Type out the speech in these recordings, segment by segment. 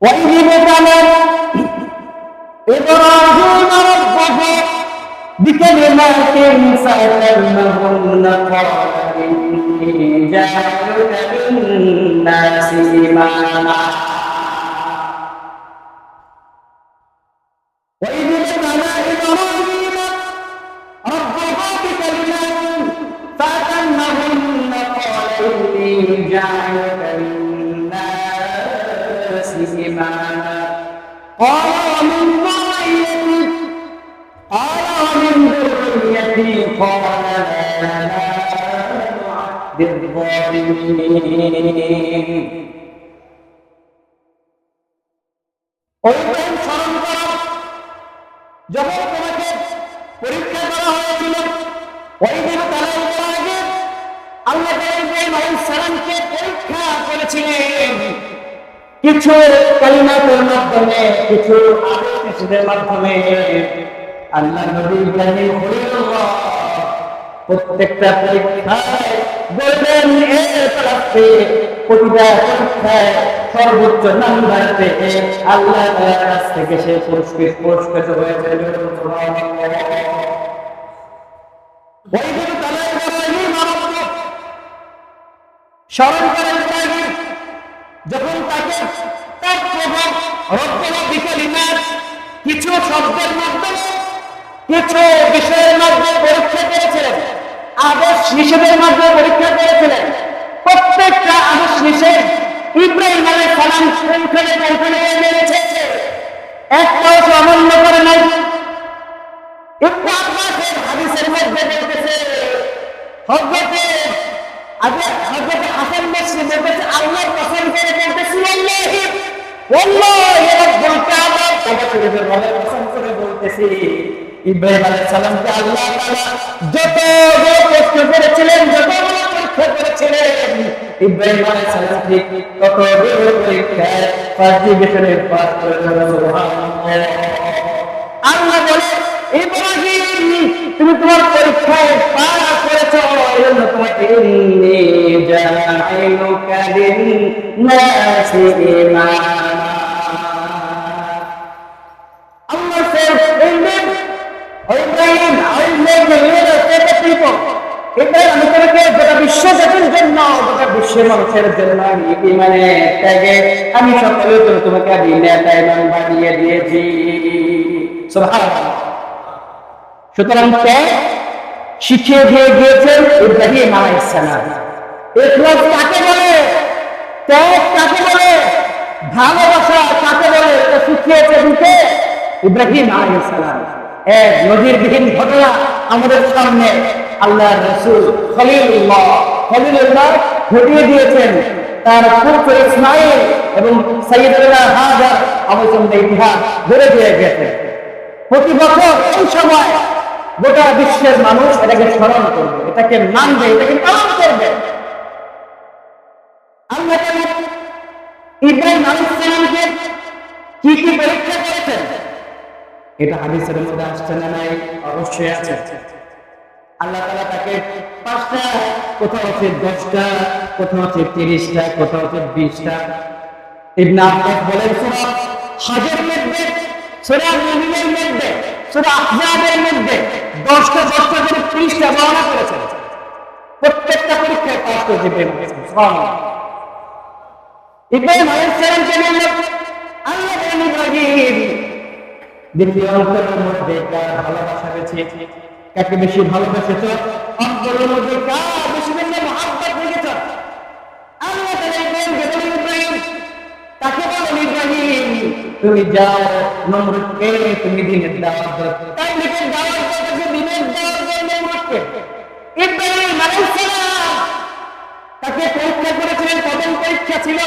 وإذ ابتلى إبراهيم ربه بكلمات فأتمهن قال إني جاعلك للناس إماما وإذ ابتلى إبراهيم ربه بكلمات فأتمهن قال إني جاعلك قال ومن ذريتي قال ومن ذريتي قال لا بالظالمين ওই দিন স্মরণ করো যখন তোমাকে পরীক্ষা করা হয়েছিল ওই দিন তারা আগে আল্লাহ ইব্রাহিম আলাইহিস সালামকে পরীক্ষা করেছিলেন কিছু কালিমাতের মাধ্যমে, কিছু আদেশের মাধ্যমে আল্লাহ নবী ইব্রাহিম খলিলুল্লাহ প্রত্যেকটা পরীক্ষায় বলবেন এর তরফে প্রতিটা পরীক্ষায় সর্বোচ্চ নাম্বার পেয়ে আল্লাহ কাছ থেকে সে পুরস্কৃত পুরস্কৃত হয়েছে স্মরণ করেন যখন তাকে তার প্রভাব রব্বনা বিকালিমাত কিছু শব্দের মাধ্যমে, কিছু বিষয়ের মাধ্যমে পরীক্ষা করেছিলেন। আদেশ নিষেধের মাধ্যমে পরীক্ষা করেছিলেন। প্রত্যেকটা আদেশ নিষেধ ইব্রাহিম আলাই সালাম শৃঙ্খলে কৌশলে মেরেছে একটাও সে অমান্য করে নাই। হযরতে আগে হযরতে হাসান বসরি বলতেছে ইব্রাহিম আলাইহিস সালামকে আল্লাহ তাআলা যত প্রশ্ন করেছিলেন, যত পরীক্ষা করেছিলেন, ইব্রাহিম আলাইহিস সালাম ঠিক তত পরীক্ষায় পাঁচটি বিষয়ে পাস করেছেন সুবহানাল্লাহ। আল্লাহ বলে, ইব্রাহিম, তুমি তোমার পরীক্ষায় পাস করেছ, এজন্য তোমাকে ইন্নী জাইলুকা লিন-নাসি ইমামা। বিশ্বের মানুষের জন্য মানে ত্যাগে। আমি জন্য তোমাকে আমি নেতা ইমাম বানিয়ে দিয়েছি। সুতরাং ত্যাগ শিখিয়ে দিয়ে গিয়েছেন ইব্রাহিম আলাইহিস সালাম ইখলাস কাকে বলে? ত্যাগ কাকে বলে? ভালোবাসা কাকে বলে? এটা শিখিয়েছে দিতে ইব্রাহিম আলাইহিস সালাম এক নজিরবিহীন ঘটনা আমাদের সামনে। আল্লাহ রসুল খলিলুল্লাহ। খলিলুল্লাহ ঘটিয়ে দিয়েছেন তার পুত্র ইসমাইল এবং সৈয়দুল্লাহ হাজার আলোচনা ইতিহাস ধরে দিয়ে গেছে প্রতি এই সময় গোটা বিশ্বের মানুষ এটাকে স্মরণ করবে এটাকে মানবে এটাকে পালন করবে আল্লাহ ইব্রাহিম আলাইহিস কি কি পরীক্ষা করেছেন এটা হাদিসের মধ্যে আসছে না নাই অবশ্যই আছে আল্লাহ তাআলা তাকে পাঁচটা, কোথাও আছে দশটা, কোথাও আছে তিরিশটা, কোথাও আছে বিশটা। ইবনে আব্বাস বলেন, সূরা হজের মধ্যে, সূরা মুমিনের মধ্যে, সূরা আহজাবের মধ্যে দশটা দশটা করে ত্রিশটা বর্ণনা করেছেন। প্রত্যেকটা পরীক্ষায় পাস করেছে সুবহানাল্লাহ। ইব্রাহিম আলাইহিস সালামকে বললেন, আল্লাহ ইব্রাহিম, দ্বিতীয় অন্তরের মধ্যে কার ভালোবাসা রয়েছে কাকে বেশি ভালোবেসেছ অন্তরের মধ্যে কার বেশি বেশি মহাব্বত রেখেছ আল্লাহ তাআলা ইব্রাহিমকে বলেন ইব্রাহিম, তাকে বলেন ইব্রাহিম, তুমি যাও, নমরুদকে তুমি দিনের দাওয়াত দাও। তাই লিখে দাওয়াত দাও দিনের দাওয়াত দাও নমরুদকে। ইব্রাহিম আলাইহিস সালাম তাকে পরীক্ষা করেছিলেন প্রথম পরীক্ষা ছিল,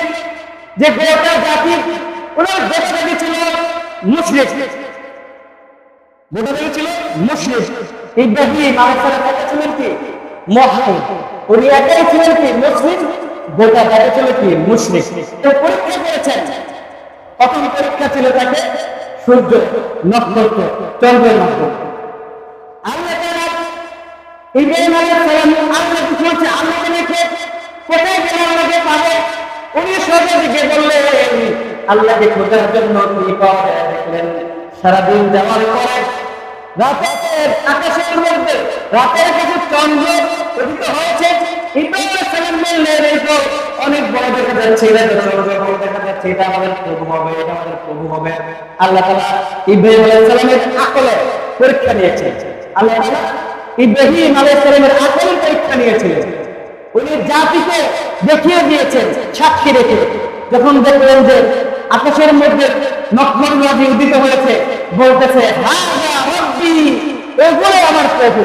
যে গোটা জাতি ওনার গোটা ছিল মুসলিম গোটা ছিল মুসলিম ইব্রাহিম ছিলেন কি? মুহাম্মদ উনি একাই ছিলেন কি? মুসলিম। গোটা ছিল কি? মুসলিম পরীক্ষা করেছেন। প্রথম পরীক্ষা ছিল তাকে? সূর্য, নক্ষত্র, চন্দ্রের মাধ্যমে আল্লাহ ইব্রাহিম আল্লাহ উনি জন্য সারাদিন রাতের আকাশের মধ্যে রাতের কিছু চন্দ্র উদিত হয়েছে। ইব্রাহিম সালাম বললেন এই তো অনেক বড় দেখা যাচ্ছে, এটা তো চন্দ্র বড় দেখা যাচ্ছে, এটা আমাদের প্রভু হবে, এটা আমাদের প্রভু হবে। আল্লাহ ইব্রাহিম সালামের আকলে পরীক্ষা আল্লাহ ইব্রাহিম সালামের আকলের পরীক্ষা উনি জাতিকে দেখিয়ে দিয়েছেন, সাক্ষী রেখে। যখন দেখলেন যে আকাশের মধ্যে নক্ষত্র উদিত হয়েছে, বলতেছে হাজা রব্বি এগুলো আমার প্রভু।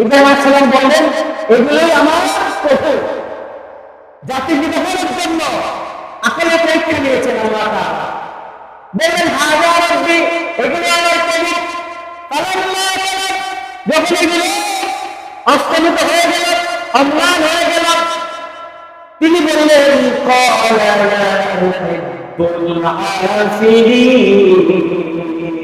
ইব্রাহিম আলাইহিস সালাম বললেন, এগুলোই আমার প্রভু। জাতিকে দেখানোর জন্য আকলের পরীক্ষা নিয়েছেন আল্লাহ বললেন হাজা রব্বি, এগুলো আমার প্রভু। যখন এগুলো অস্তমিত হয়ে গেল, অম্লান হয়ে গেল, তিনি বললেন "ক্বালা লা উহিব্বুল আফিলিন।"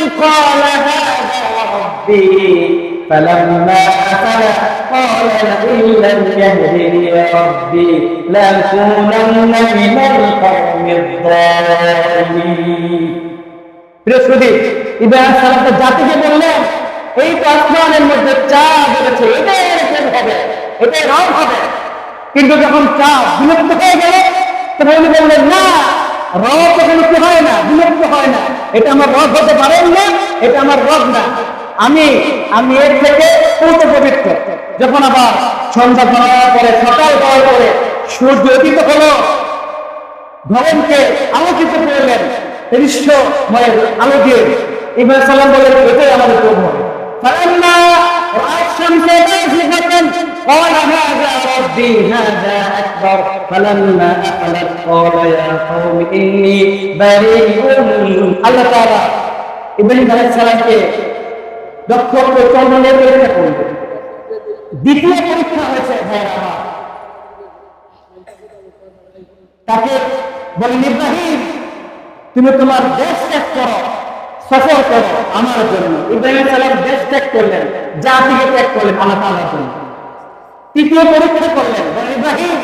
কমারা বাযিগান ক্বালা হাযা রাব্বি فلما أفل قال لئن لم يهدني ربي لأكونن من القوم الضالين বৃহস্পতি ইব্রাহিম সালাম তো জাতিকে বললেন এই তো আসমানের মধ্যে চাঁদ উঠেছে এটাই এরকম হবে এটাই রং হবে কিন্তু যখন চাঁদ বিলুপ্ত হয়ে গেল তখন উনি বললেন না রব এখানে কি হয় না? বিলুপ্ত হয় না। এটা আমার রব হতে পারেন না, এটা আমার রব না। আমি আমি এর থেকে পূর্ণ পবিত্র। যখন আবার সন্ধ্যা হওয়ার পরে, সকাল হওয়ার পরে, সূর্য অতীত হলো ভবনকে আলোকিত করলেন বিশ্বময় আলো দিয়ে। ইব্রাহিম সাল্লাম বলেন, এটাই আমাদের প্রভু। না রাজ শামসে قال هذا ربي هذا أكبر فلما أفلت قال يا قوم إني بريء الله تعالى ইব্রাহিম আলাইহিস সালামকে দক্ষ কর্মনের পরীক্ষা করলেন দ্বিতীয় পরীক্ষা হয়েছে ভাই আমার তাকে বলেন ইব্রাহিম তুমি তোমার দেশ ত্যাগ করো সফর করো আমার জন্য ইব্রাহিম সালাম দেশ ত্যাগ করলেন জাতিকে ত্যাগ করলেন আল্লাহ তাআলার জন্য তৃতীয় পরীক্ষা করলেন। ইব্রাহিম,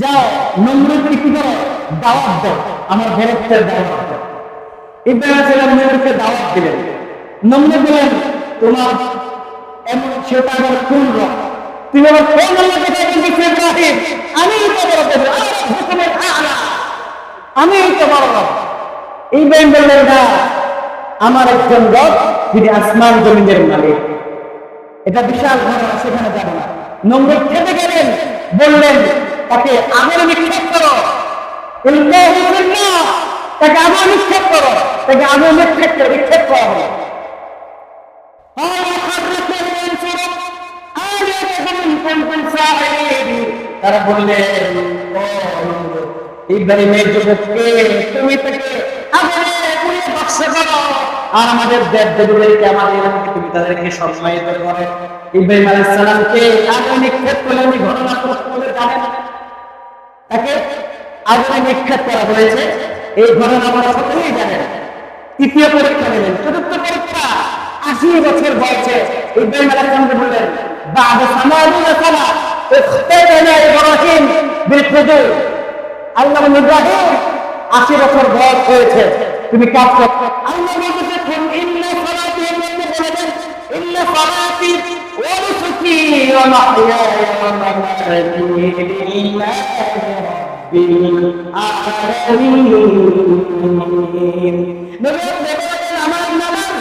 যাও নমরুদকে কি করো, দাওয়াত দাও। আমার বরফের দাওয়াত দাও। ইব্রাহিম সালাম নমরুদকে দাওয়াত দিলেন। নমরুদ বলেন, তোমার এমন সেটা আবার কোন রক তুমি আবার কোন আল্লাহ কথা বলতেছো ইব্রাহিম আমি তো বড় আলা। আমি তো বড় রব। ইব্রাহিম বললেন, না, আমার একজন রব, যিনি আসমান জমিনের মালিক। এটা বিশাল ঘটনা, সেখানে যাবে না। নম্বর খেতে গেলেন, বললেন, তাকে আগুন নিক্ষেপ করো। তাকে আগুন নিক্ষেপ করো। তাকে আগুন নিক্ষেপ করে, নিক্ষেপ করা হলো তারা বললেন ইব্রাহিমের যুবককে তুমি তাকে আগুনে পুড়িয়ে করো আর আমাদের দেব দেবীদেরকে আমাদের এলাকাকে তুমি তাদেরকে সম্মানিত করে ইব্রাহিম আলাইহিস সালামকে আগুনে নিক্ষেপ করলে উনি ঘটনা প্রশ্ন জানেন তাকে আগুনে নিক্ষেপ করা হয়েছে এই ঘটনা আমরা সকলেই জানেন তৃতীয় পরীক্ষা নেবেন চতুর্থ পরীক্ষা আশি বছর বয়সে ইব্রাহিম আলাইহিসসালামকে বললেন بعد ثمانين سنة اختتن إبراهيم بالحدود আল্লাহ বললেন, ইব্রাহিম আশি বছর বয়স হয়েছে তুমি কাজ কর আল্লাহ আমার নামাজ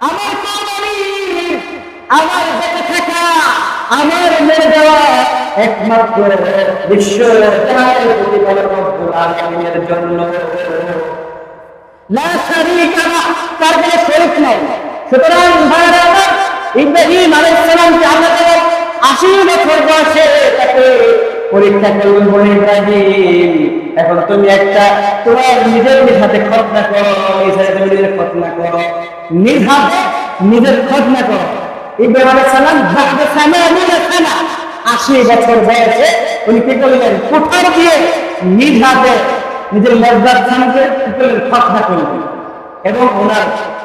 আমার কোরবানি দেওয়া একমাত্র বিশ্ব জাহানের প্রতিপালক রব্বুল আলামিনের জন্য লা শারীকা তার নাই সুতরাং ভাইরা ইব্রাহিম আলাইহিস সালামকে আল্লাহ তাআলা 80 বছর বয়সে তাকে পরীক্ষা করলেন বলে, ইব্রাহিম, এখন তুমি একটা তোমার নিজের নিজ হাতে খতনা করো হাতে তুমি নিজের খতনা করো, নিজ হাতে নিজের খতনা করো। ইব্রাহিম আলাইহিস সালাম বাদে সানা মিলে সানা আশি বছর বয়সে উনি কি করলেন? কুঠার দিয়ে নিজ হাতে নিজের মর্যাদ স্থানকে খতনা করলেন। এবং ওনার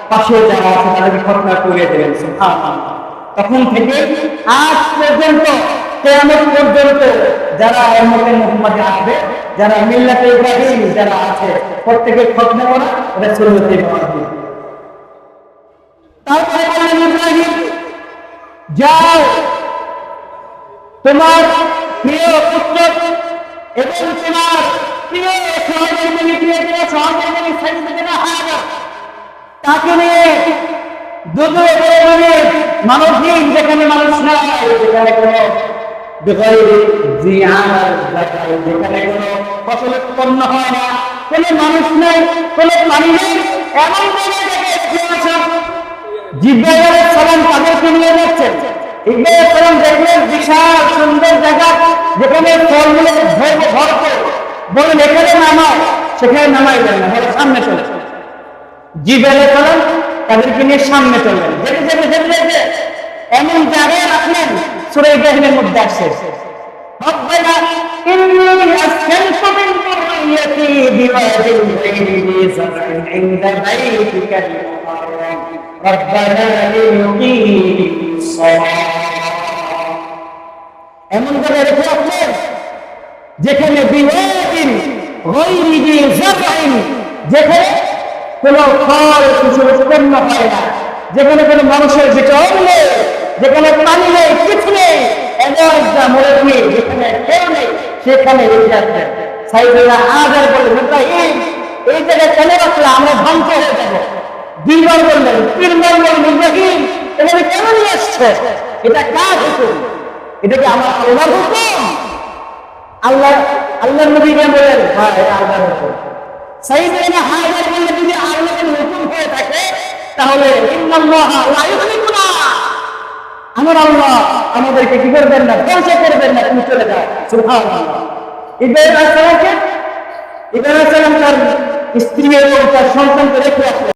পাশে যারা আছে, তাদেরকে খতনা করিয়ে সুবহানাল্লাহ। তখন থেকে আজ পর্যন্ত, কেয়ামত পর্যন্ত যারা উম্মতে মুহাম্মাদে আসবে, যারা মিল্লাতে ইব্রাহিম যারা আছে প্রত্যেকের খতনা করা এটা সুন্নতে ইব্রাহিম তারপরে বললেন ইব্রাহিম, যাও, তোমার প্রিয় পুত্র এবং তোমার প্রিয় সহধর্মিনী, প্রিয় প্রিয় সহধর্মিনী সাইয়েদনা হাজা তাকে নিয়ে দুটো বড় মানবহীন যেখানে মানুষ নাই, যেখানে মানুষ বিশাল সুন্দর জায়গা, যেখানে ফলমূলে ভর- ভরপুর বলেন এখানে নামাও। সেখানে নামাইলেন না সামনে চলে জিবেলে চলেন, তাদেরকে নিয়ে সামনে চললেন যেতে যেতে যেতে যেতে এমন জায়গায় রাখলেন, সুরে ইব্রাহিমের মধ্যে আসছে। এমন করে রেখে রাখলেন, যেখানে বিবাহিন যেখানে কোনো ফল কিছু উৎপন্ন হয় না। যেখানে কোনো মানুষের বিচরণ নেই, যেখানে পানি নেই, কিছু নেই যেখানে কেউ নেই, সেখানে সাইদুল্লাহ আজার বলে ইব্রাহিম, এই জায়গায় কেন রাখলে আমরা ধ্বংস হয়ে যাব? দুইবার বললেন, তিনবার বললেন, ইব্রাহিম এখানে কেন নিয়ে আসছে? এটা কার হুকুম? এটা কি আমার আল্লাহর হুকুম? আল্লাহ, আল্লাহর নবী বলেন হ্যাঁ এটা আল্লাহর হুকুম। সাইয়েদনা হাজার বললে যদি আল্লাহর হুকুম হয়ে থাকে, তাহলে ইন্নাল্লাহ লা ইউহলিকুনা। আমার আল্লাহ আমাদেরকে কি করবেন না? ধ্বংস করবেন না, তুমি চলে যাও। সুবহানাল্লাহ। ইব্রাহিম আলাইহিস সালামকে ইব্রাহিম আলাইহিস সালাম তার স্ত্রী এবং তার সন্তানকে রেখে আসলেন